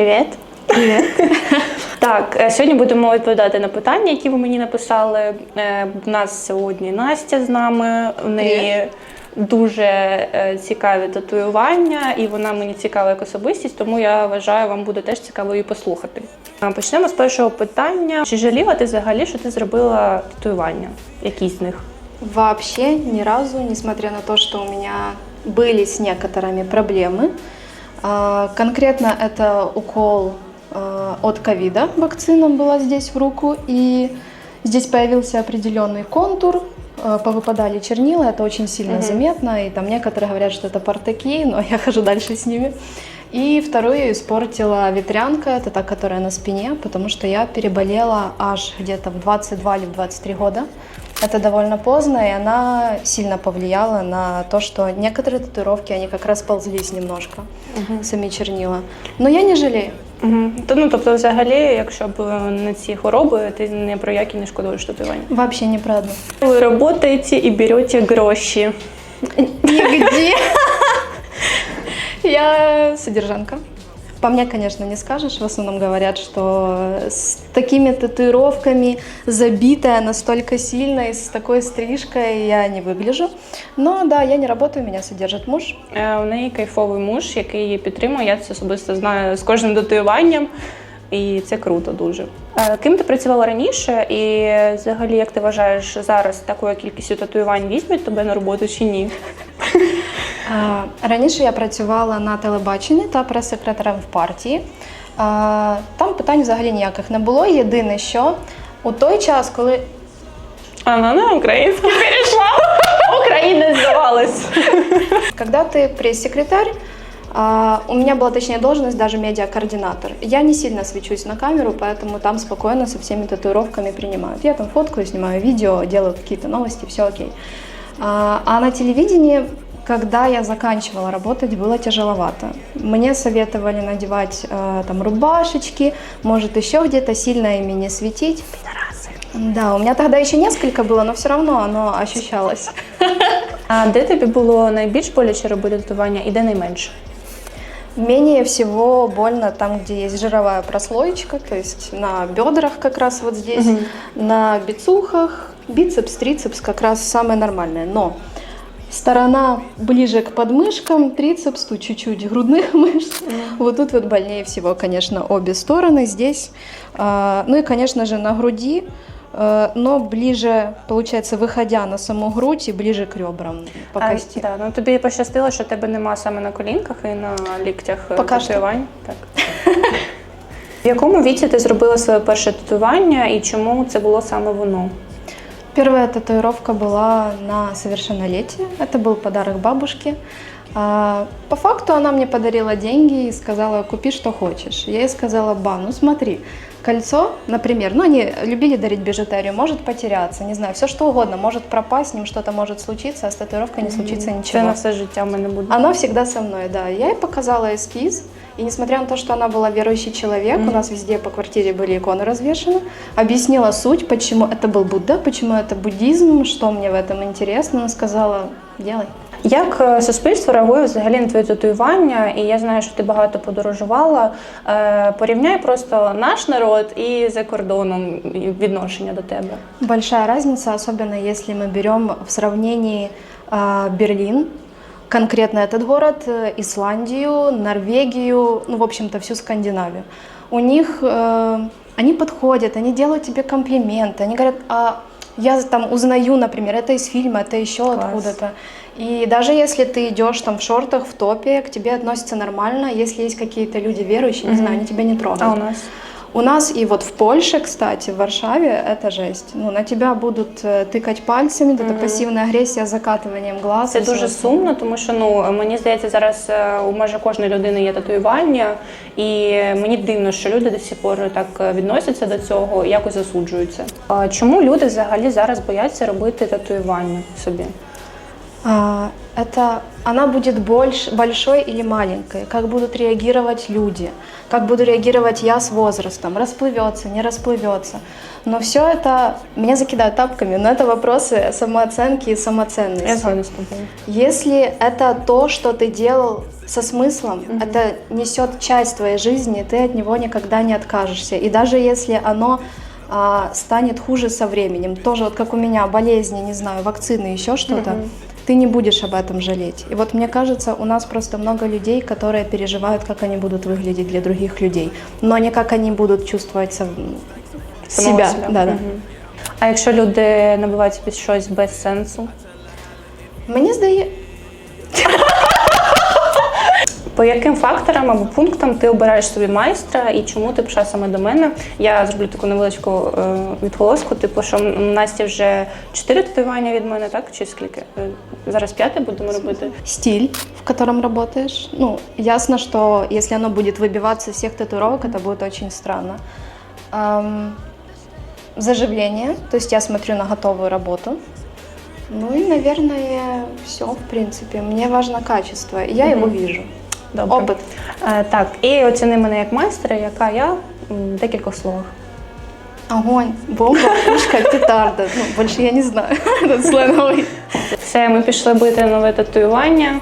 Привіт. Привет. Так, е, сьогодні будемо відповідати на питання, які ви мені написали. Е, У нас сьогодні Настя з нами. У неї дуже е, цікаві татуювання, і вона мені цікава як особистість, тому я вважаю, вам буде теж цікаво її послухати. А, Почнемо з першого питання. Чи жаліла ти взагалі, що ти зробила татуювання? Якісь з них? Вообще ни разу, несмотря на то, что у меня были с некоторыми проблемы. А, Конкретно это укол а, от ковида, вакцина была здесь в руку, и здесь появился определенный контур, а, повыпадали чернила, это очень сильно Мгм. заметно, и там некоторые говорят, что это партаки, но я хожу дальше с ними. И вторую испортила ветрянка, это та, которая на спине, потому что я переболела аж где-то в 22 или в 23 года. Это довольно поздно, и она сильно повлияла на то, что некоторые татуировки, они как раз ползлись немножко, сами чернила. Но я не жалею. Угу. То, ну, тобто, взагалі, якщо б не ці хвороби, ти не про які не шкодуєш татуювання. Вообще не про одну. Ви работаете и берете гроші. Нигде. Я содержанка. По мне, конечно, не скажешь. В основном говорят, что с такими татуировками, забитая настолько сильно и с такой стрижкой я не выгляжу. Но да, я не работаю, меня содержит муж. Е, У неї кайфовий муж, який її підтримує. Я це особисто знаю з кожним татуюванням. І це круто дуже. Е, Ким ти працювала раніше, і взагалі, як ти вважаєш, зараз такою кількістю татуювань візьмуть тебе на роботу чи ні? А, Раніше я працювала на телебаченні та прес-секретарем в партії. А, Там питань взагалі ніяких не було. Єдине, що у той час, коли А вона на українську перейшла. Україна здавалась. Когда ты пресс-секретарь, а, у меня была точнее должность даже медиакоординатор. Я не сильно свечусь на камеру, поэтому там спокойно со всеми татуировками принимают. Я там фоткаю, снимаю видео, делаю какие-то новости, все окей. А, а на телевидении, когда я заканчивала работать, было тяжеловато. Мне советовали надевать э, там рубашечки, может еще где-то сильно ими не светить. Да, у меня тогда еще несколько было, но все равно оно ощущалось. А де тобі було найбільш боляче робити татуювання і де найменше? Менее всего больно там, где есть жировая прослоечка, то есть на бедрах как раз вот здесь, Мгм. на бицухах, бицепс, трицепс как раз самое нормальное. Но сторона ближе к подмышкам, трицепс, тут чуть-чуть грудных мышц. Вот тут вот больнее всего, конечно, обе стороны здесь. А, Ну и, конечно же, на груди, э, но ближе, получается, выходя на саму грудь и ближе к ребрам по А, кости. да, ну тобі пощастило, що тебе нема саме на колінках і на ліктях е, Поки що. татуювань. Так. В якому віці ти зробила своє перше татуювання і чому це було саме воно? Первая татуировка была на совершеннолетие. Это был подарок бабушке. А, По факту она мне подарила деньги и сказала, купи что хочешь. Я ей сказала, ба, ну смотри, кольцо, например, ну они любили дарить бижутерию, может потеряться, не знаю, все что угодно, может пропасть, с ним что-то может случиться, а с татуировкой не случится Це ничего. на все життя в мене буде. Она всегда со мной, да. Я ей показала эскиз, и несмотря на то, что она была верующий человек, у нас везде по квартире были иконы развешаны, объяснила суть, почему это был Будда, почему это буддизм, что мне в этом интересно. Она сказала, делай. Як е, суспільство реагує взагалі на твоє татуювання? І я знаю, що ти багато подорожувала. Е, Порівняй просто наш народ і за кордоном і відношення до тебе. Большая разница, особенно если мы берем в сравнении а, Берлин, конкретно этот город, э, Исландию, Норвегию, ну, в общем-то, всю Скандинавию. У них э, они подходят, они делают тебе комплименты, они говорят, а я там узнаю, например, это из фильма, это еще откуда-то. И даже если ты идешь там в шортах, в топе, к тебе относятся нормально, если есть какие-то люди верующие, не знаю, они тебя не трогают. А у нас? У нас и вот в Польше, кстати, в Варшаве, это жесть. Ну, на тебя будут э, тыкать пальцами, это пассивная агрессия с закатыванием глаз. Це и всё дуже остальное. сумно, тому що ну мені здається, зараз е, у майже кожної людини є татуювання, і мені дивно, що люди до сих пор так е, відносяться до цього і якось засуджуються. А чому люди взагалі зараз бояться робити татуювання собі? А, Это она будет больше, большой или маленькой, как будут реагировать люди, как буду реагировать я с возрастом, расплывется, не расплывется. Но все это, меня закидают тапками, но это вопросы самооценки и самоценности. Я. Если это то, что ты делал со смыслом, это несет часть твоей жизни, ты от него никогда не откажешься. И даже если оно а, станет хуже со временем, тоже вот как у меня болезни, не знаю, вакцины, еще что-то, ты не будешь об этом жалеть. И вот мне кажется, у нас просто много людей, которые переживают, как они будут выглядеть для других людей, но не как они будут чувствовать сам- Самого себя. себе. Да, да. Мгм. А якщо люди набивають собі щось без сенсу? Мені здає, по яким факторам або пунктам ти обираєш собі майстра і чому ти прийшла саме до мене? Я зроблю таку невеличку е, відголоску, типу, що м, Насті вже чотири татуювання від мене, так? Чи скільки? Е, Зараз п'яте будемо робити. стиль, в котором работаешь. Ну, ясно, что если оно будет выбиваться из всех татуировок, это будет очень странно. Ам, заживление, то есть я смотрю на готовую работу. Ну и, наверное, все, в принципе. Мне важно качество, и я его вижу. Добре. Опит. Е, так, і оціни мене як майстра, яка я в декількох словах. Огонь, бомба, пушка, петарда. Ну, більше я не знаю. Це. Все, ми пішли бити нове татуювання.